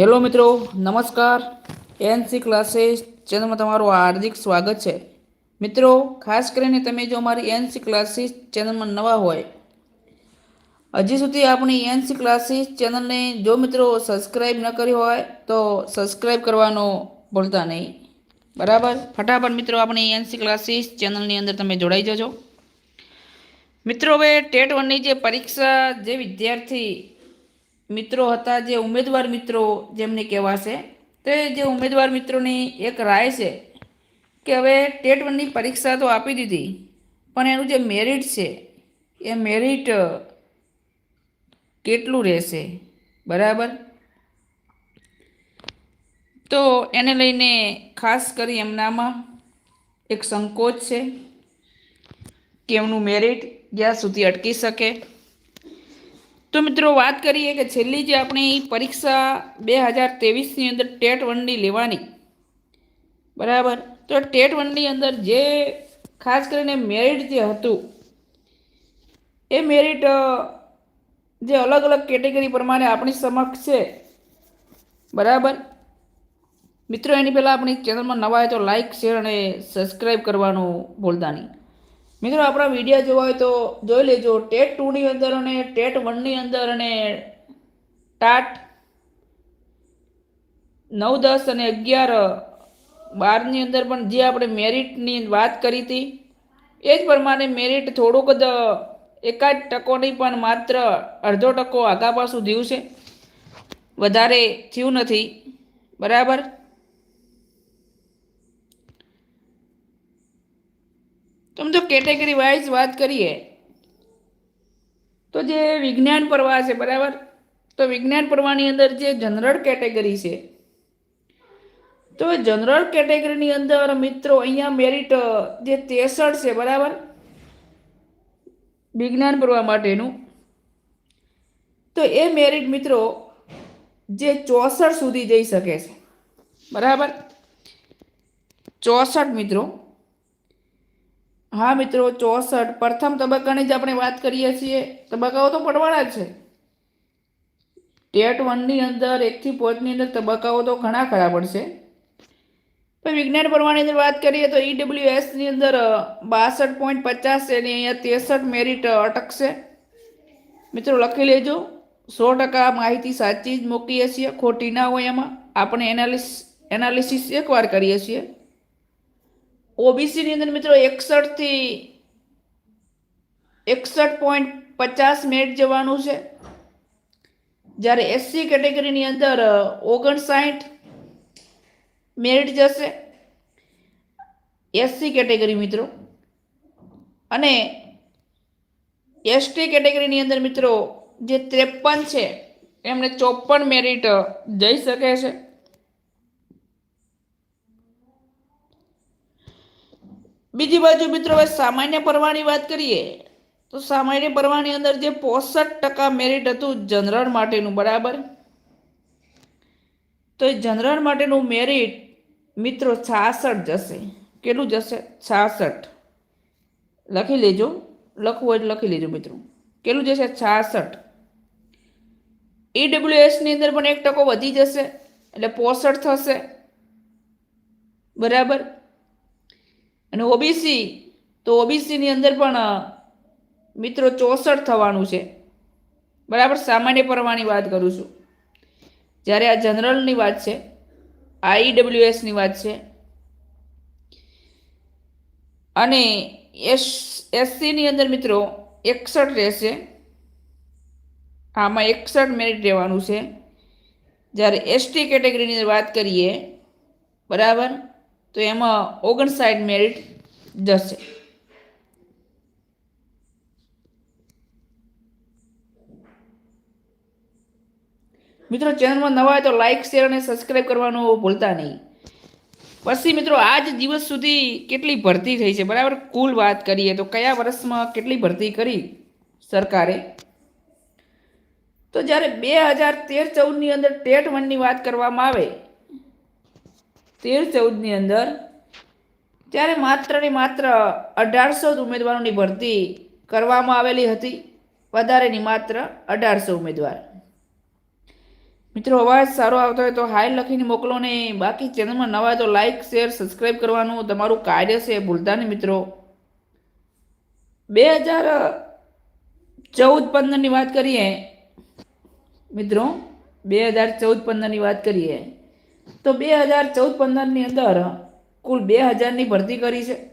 Hello મિત્રો, નમસ્કાર. NC classes ચેનલમાં તમારું હાર્દિક સ્વાગત છે. મિત્રો, ખાસ કરીને તમે જો અમારી એનસી ક્લાસીસ ચેનલમાં નવા હોય, હજી સુધી આપણી એનસી ક્લાસીસ ચેનલને જો મિત્રો સબસ્ક્રાઈબ ન કરી હોય, તો સબસ્ક્રાઈબ કરવાનો ભૂલતા નહીં. બરાબર? ફટાફટ મિત્રો, આપણી એનસી ક્લાસીસ ચેનલની અંદર તમે જોડાઈ જજો. મિત્રો, હવે ટેટ વનની જે પરીક્ષા જે વિદ્યાર્થી મિત્રો હતા જે ઉમેદવાર મિત્રો જેમને કહેવાશે, તે જે ઉમેદવાર મિત્રોની એક રાય છે કે હવે ટેટ વનની પરીક્ષા તો આપી દીધી, પણ એનું જે મેરિટ છે, એ મેરિટ કેટલું રહેશે? બરાબર? તો એને લઈને ખાસ કરી એમનામાં એક સંકોચ છે કે એમનું મેરિટ જ્યાં સુધી અટકી શકે. તો મિત્રો વાત કરીએ કે છેલ્લી જે આપણી પરીક્ષા બે હજાર ત્રેવીસની અંદર ટેટ વનની લેવાની. બરાબર? તો ટેટ વનની અંદર જે ખાસ કરીને મેરિટ જે હતું, એ મેરિટ જે અલગ અલગ કેટેગરી પ્રમાણે આપણી સમક્ષ છે. બરાબર? મિત્રો, એની પહેલાં આપણી ચેનલમાં નવા હોય તો લાઇક શેર અને સબસ્ક્રાઈબ કરવાનું ભૂલતા નહીં. મિત્રો, આપણા વીડિયો જોવા હોય તો જોઈ લેજો. ટેટ ટુની અંદર અને ટેટ વનની અંદર અને ટાટ નવ, દસ અને અગિયાર બારની અંદર પણ જે આપણે મેરિટની વાત કરી હતી, એ જ પ્રમાણે મેરિટ થોડુંક જ એકાદ ટકો નહીં પણ માત્ર અડધો ટકો આગા પાછું થયું છે. વધારે થયું નથી. બરાબર? તો જો કેટેગરી વાઇઝ વાત કરીએ, તો જે વિજ્ઞાન પ્રવાહ છે, બરાબર? તો વિજ્ઞાન પ્રવાહની અંદર જે જનરલ કેટેગરી છે, તો જનરલ કેટેગરીની અંદર મિત્રો અહીંયા મેરિટ જે ત્રેસઠ છે, બરાબર? વિજ્ઞાન પ્રવાહ માટેનું. તો એ મેરિટ મિત્રો જે ચોસઠ સુધી જઈ શકે છે, બરાબર? ચોસઠ મિત્રો હા મિત્રો, ચોસઠ. પ્રથમ તબક્કાની જ આપણે વાત કરીએ છીએ. તબક્કાઓ તો પડવાના જ છે. ટેટ વનની અંદર, એકથી પોચની અંદર તબક્કાઓ તો ઘણા ખરા પડશે. પણ વિજ્ઞાન પ્રમાણની અંદર વાત કરીએ તો ઈડબ્લ્યુ એસની અંદર બાસઠ પોઈન્ટ પચાસ છે અને અહીંયા ત્રેસઠ મેરિટ અટકશે. મિત્રો, લખી લેજો. સો ટકા માહિતી સાચી જ મૂકીએ છીએ. ખોટી ના હોય એમાં. આપણે એનાલિસ, એનાલિસિસ એકવાર કરીએ છીએ. ઓબીસીની અંદર મિત્રો એકસઠથી એકસઠ પોઈન્ટ પચાસ મેરિટ જવાનું છે. જ્યારે એસસી કેટેગરીની અંદર ઓગણસાઠ મેરિટ જશે. એસસી કેટેગરી મિત્રો. અને એસટી કેટેગરીની અંદર મિત્રો જે ત્રેપન છે, એમને ચોપન મેરિટ જઈ શકે છે. બીજી બાજુ મિત્રો હવે સામાન્ય પરવાની વાત કરીએ, તો સામાન્ય પરવાની અંદર જે પોસઠ ટકા મેરિટ હતું જનરલ માટેનું, બરાબર? તો એ જનરલ માટેનું મેરિટ મિત્રો છાસઠ જશે. કેટલું જશે? છાસઠ. લખી લેજો. લખવું હોય લખી લેજો મિત્રો. કેટલું જશે? છાસઠ. ઈડબ્લ્યુએસની અંદર પણ એક ટકો વધી જશે, એટલે પોસઠ થશે. બરાબર? અને ઓબીસી તો ઓબીસીની અંદર પણ મિત્રો ચોસઠ થવાનું છે. બરાબર, સામાન્ય પરવાની વાત કરું છું. જ્યારે આ જનરલની વાત છે આઈડબ્લ્યુએસની વાત છે, અને એસ એસસીની અંદર મિત્રો એકસઠ રહેશે. આમાં એકસઠ મેરિટ રહેવાનું છે. જ્યારે એસટી કેટેગરીની વાત કરીએ, બરાબર? તો એમાં ઓગણસાઠ મેરિટ જશે. મિત્રો, ચેનલમાં નવા હોય તો લાઇક શેર અને સબસ્ક્રાઈબ કરવાનું ભૂલતા નહીં. પછી મિત્રો, આજ દિવસ સુધી કેટલી ભરતી થઈ છે? બરાબર, કુલ વાત કરીએ તો કયા વર્ષમાં કેટલી ભરતી કરી સરકારે? તો જ્યારે બે હજાર તેર ચૌદની અંદર ટેટ વનની વાત કરવામાં આવે તેર ચૌદની અંદર ત્યારે માત્ર ને માત્ર અઢારસો જ ઉમેદવારોની ભરતી કરવામાં આવેલી હતી, વધારેની માત્ર અઢારસો ઉમેદવાર. મિત્રો, અવાજ સારો આવતો હોય તો હાય લખીને મોકલો ને બાકી ચેનલમાં નવા તો લાઈક શેર સબસ્ક્રાઈબ કરવાનું તમારું કાર્ય છે ભૂલતા નહીં મિત્રો. બે હજાર ચૌદ પંદરની વાત કરીએ, મિત્રો, બે હજાર ચૌદ પંદરની વાત કરીએ. તો બે હજાર ચૌદ પંદરની અંદર કુલ બે હજારની ભરતી કરી છે.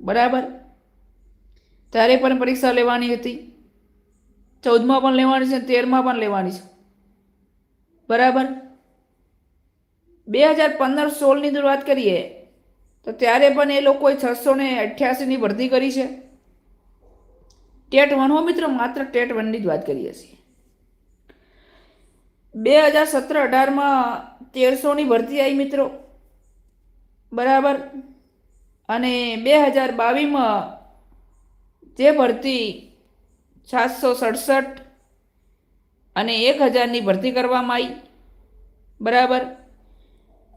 બરાબર? ત્યારે પણ પરીક્ષા લેવાની હતી. ચૌદમાં પણ લેવાની છે, તેરમાં પણ લેવાની છે. બરાબર? બે હજાર પંદર સોળની જો વાત કરીએ, તો ત્યારે પણ એ લોકોએ છસો ને અઠ્યાસીની ભરતી કરી છે. ટેટ વન હો મિત્રો, માત્ર ટેટ વનની જ વાત કરીએ છીએ. બે હજાર સત્તર અઢારમાં તેરસોની ભરતી આવી મિત્રો. બરાબર? અને બે હજાર બાવીસમાં જે ભરતી સાતસો સડસઠ અને એક હજારની ભરતી કરવામાં આવી બરાબર?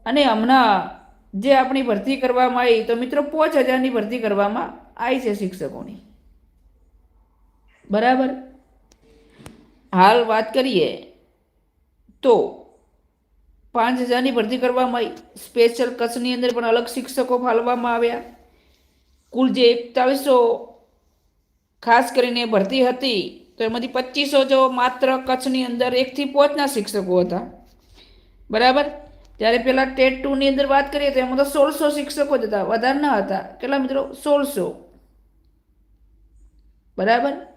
અને હમણાં જે આપણી ભરતી કરવામાં આવી તો મિત્રો પાંચ હજારની ભરતી કરવામાં આવી છે શિક્ષકોની. બરાબર? હાલ વાત કરીએ તો પાંચ હજારની ભરતી કરવામાં આવી. સ્પેશિયલ કચ્છની અંદર પણ અલગ શિક્ષકો ફાળવવામાં આવ્યા. કુલ જે એકતાલીસો ખાસ કરીને ભરતી હતી, તો એમાંથી પચીસો જો માત્ર કચ્છની અંદર એકથી પાંચના શિક્ષકો હતા. બરાબર? જ્યારે પહેલાં ટેટ ટુની અંદર વાત કરીએ તો એમાં તો સોળસો શિક્ષકો જ હતા, વધારે ન હતા. કેટલા મિત્રો? સોળસો. બરાબર?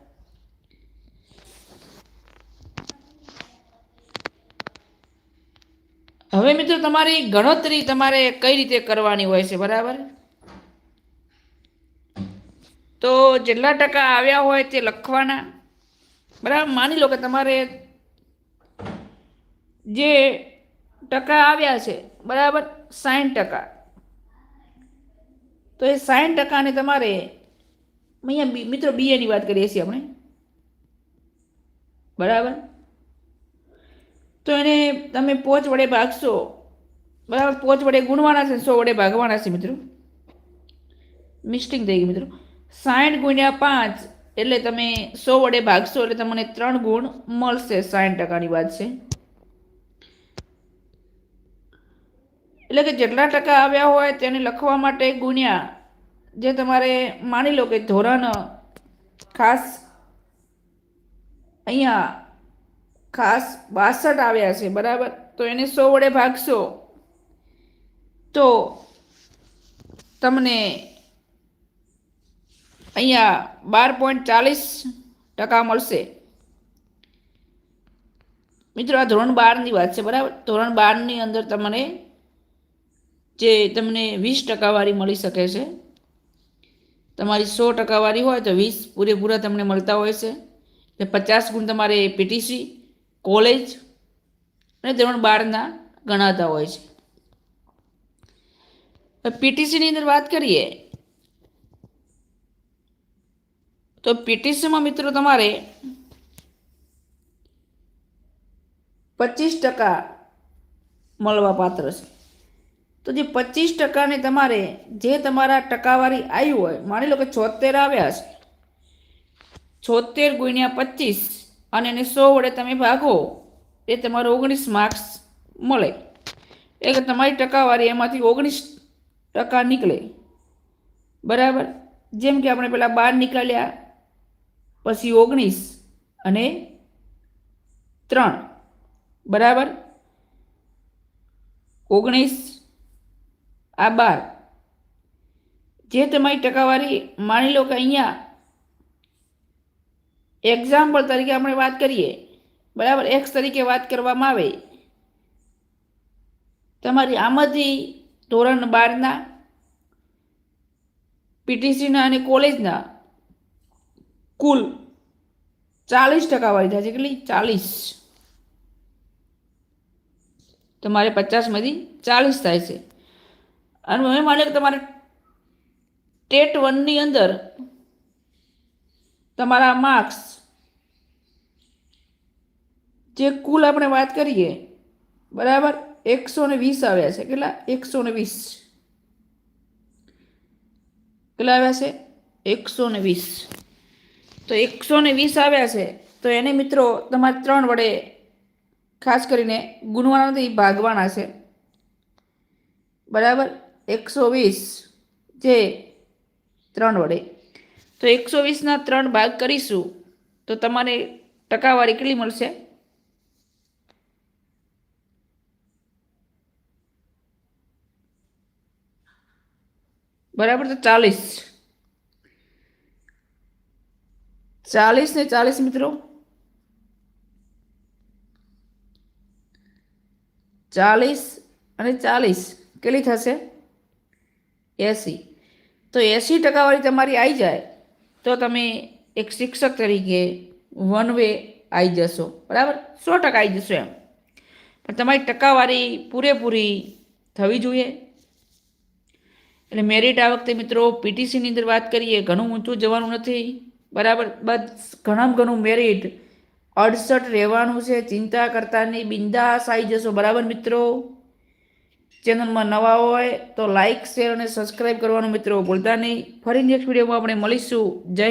હવે મિત્રો, તમારી ગણતરી તમારે કઈ રીતે કરવાની હોય છે, બરાબર? તો જેટલા ટકા આવ્યા હોય તે લખવાના. બરાબર? માની લો કે તમારે જે ટકા આવ્યા છે, બરાબર? સાઠ ટકા. તો એ સાઠ ટકાને તમારે, અહીંયા મિત્રો, બીએની વાત કરીએ છીએ આપણે. બરાબર? તો એને તમે પોચ વડે ભાગશો. બરાબર, પોચ વડે ગુણવાના છે, સો વડે ભાગવાના છે મિત્રો. મિસ્ટિંગ થઈ ગઈ મિત્રો. સાઠ ગુણ્યા પાંચ એટલે તમે સો વડે ભાગશો એટલે તમને ત્રણ ગુણ મળશે સાઠ ટકાની વાત છે. એટલે કે જેટલા ટકા આવ્યા હોય તેને લખવા માટે ગુણ્યા. જે તમારે માની લો કે ધોરણ ખાસ અહીંયા ખાસ બાસઠ આવ્યા છે, બરાબર? તો એને સો વડે ભાગશો. તો તમને અહીંયા બાર પોઈન્ટ ચાલીસ ટકા મળશે. મિત્રો, આ ધોરણ બારની વાત છે, બરાબર? ધોરણ બારની અંદર તમને જે તમને વીસ ટકાવારી મળી શકે છે. તમારી સો ટકાવારી હોય તો વીસ પૂરેપૂરા તમને મળતા હોય છે. એટલે પચાસ ગુણ તમારે પીટીસી કોલેજ અને ધોરણ બારના ગણાતા હોય છે. પીટીસીની અંદર વાત કરીએ, તો પીટીસીમાં મિત્રો તમારે પચીસ ટકા મળવા પાત્ર છે. તો જે પચીસ ટકાને તમારે જે તમારા ટકાવારી આવી હોય, માની લો કે છોતેર આવ્યા છે, છોતેર ગુણ્યા પચીસ અને એને સો વડે તમે ભાગો, એ તમારો ઓગણીસ માર્ક્સ મળે. એટલે તમારી ટકાવારી એમાંથી ઓગણીસ ટકા નીકળે. બરાબર? જેમ કે આપણે પહેલાં બાર નીકળ્યા, પછી ઓગણીસ અને ત્રણ. બરાબર? ઓગણીસ, આ બાર. જે તમારી ટકાવારી માની લો કે અહીંયા એક્ઝામ્પલ તરીકે આપણે વાત કરીએ. બરાબર? એક્સ તરીકે વાત કરવામાં આવે. તમારી આમાંથી ધોરણ બારના, પીટીસીના અને કોલેજના કુલ ચાલીસ ટકાવાળી થાય છે. કેટલી? ચાલીસ. તમારે પચાસમાંથી ચાલીસ થાય છે. અને માને કે તમારે ટેટ વનની અંદર તમારા માર્ક્સ જે કુલ આપણે વાત કરીએ, બરાબર એકસો ને વીસ આવ્યા છે. કેટલા? એકસો ને વીસ. કેટલા આવ્યા છે? એકસો ને વીસ. તો એકસો ને વીસ આવ્યા છે. તો એને મિત્રો તમારે ત્રણ વડે ખાસ કરીને ગુણવાના નથી, ભાગવાના છે. બરાબર? એકસો વીસ. જે ત્રણ વડે. તો એકસો વીસના ત્રણ ભાગ કરીશું. તો તમારે ટકાવારી કેટલી મળશે? બરાબર તો ચાલીસ. ચાલીસ ને ચાલીસ મિત્રો. ચાલીસ અને ચાલીસ કેટલી થશે? એંસી. તો એંસી ટકાવાળી તમારી આવી જાય. તો તમે એક શિક્ષક તરીકે વન વે આવી જશો. બરાબર? સો ટકા આવી જશો એમ. પણ તમારી ટકાવારી પૂરેપૂરી થવી જોઈએ. એટલે મેરિટ આ વખતે મિત્રો પીટીસીની અંદર વાત કરીએ, ઘણું ઊંચું જવાનું નથી. બરાબર? બસ ઘણામાં ઘણું મેરિટ અડસઠ રહેવાનું છે, ચિંતા કરતા નહીં, બિંદાસ આવી જશો. બરાબર મિત્રો? ચેનલમાં નવા હોય તો લાઇક શેર અને સબસ્ક્રાઈબ કરવાનું મિત્રો ભૂલતા નહીં. ફરી નેક્સ્ટ વિડીયોમાં આપણે મળીશું. જય